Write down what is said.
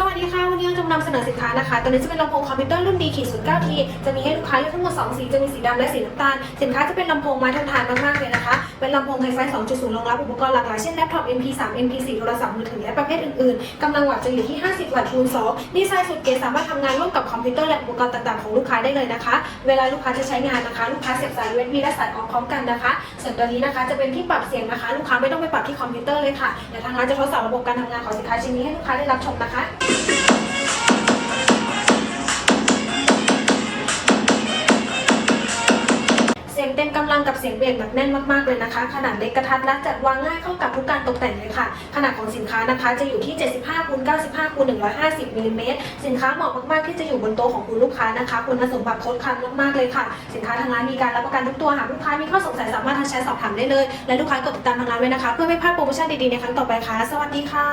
สวัสดีค่ะ วันนี้จะมานำเสนอสินค้านะคะตอนนี้จะเป็นลำโพงคอมพิวเตอร์รุ่น D.09T จะมีให้ลูกค้าเลือกทั้งหมด2สี จะมีสีดำและสีน้ำตาล สินค้าจะเป็นลำโพงไม้ทนทานมากๆเลยนะ เป็นลำโพงไฮไฟ2.0รองรับอุปกรณ์หลากหลายเช่นแล็ปท็อป MP3 MP4 โทรศัพท์มือถือและประเภทอื่นๆกำลังวัตต์จะอยู่ที่ 50 วัตต์คูณ2ดีไซน์สุดเก๋สามารถทำงานร่วมกับคอมพิวเตอร์และอุปกรณ์ต่างๆของลูกค้าได้เลยนะคะ เวลาลูกค้าจะใช้งานนะคะ ลูกค้าเสียบสาย USB และสายออกพร้อมกันนะคะ ส่วนตัวนี้นะคะจะเป็นที่ปรับเสียงนะคะ ลูกค้าไม่ต้องไปปรับที่คอมพิวเตอร์เลยค่ะเดี๋ยวทางร้านจะทดสอบระบบการทำงานของสินค้าชิ้นนี้ให้ลูกค้าได้รับชมนะคะ สียงเต็มกำลังกับเสียงเบสแบบแน่นมากๆเลยนะคะ ขนาดเล็กกระทัดรัดจัดวางง่ายเข้ากับทุกการตกแต่งเลยค่ะ ขนาดของสินค้านะคะจะอยู่ที่ 75คูณ95คูณ150มิลลิเมตรสินค้าเหมาะมากๆที่จะอยู่บนโต๊ะของคุณลูกค้านะคะ คุณสมบัติครบครันมากๆเลยค่ะ สินค้าทางร้านมีการรับประกันทุกตัวหากลูกค้ามีข้อสงสัยสามารถทักแชทสอบถามได้เลย และลูกค้ากดติดตามทางร้านไว้นะคะ เพื่อไม่พลาดโปรโมชั่นดีๆในครั้งต่อไปค่ะ สวัสดีค่ะ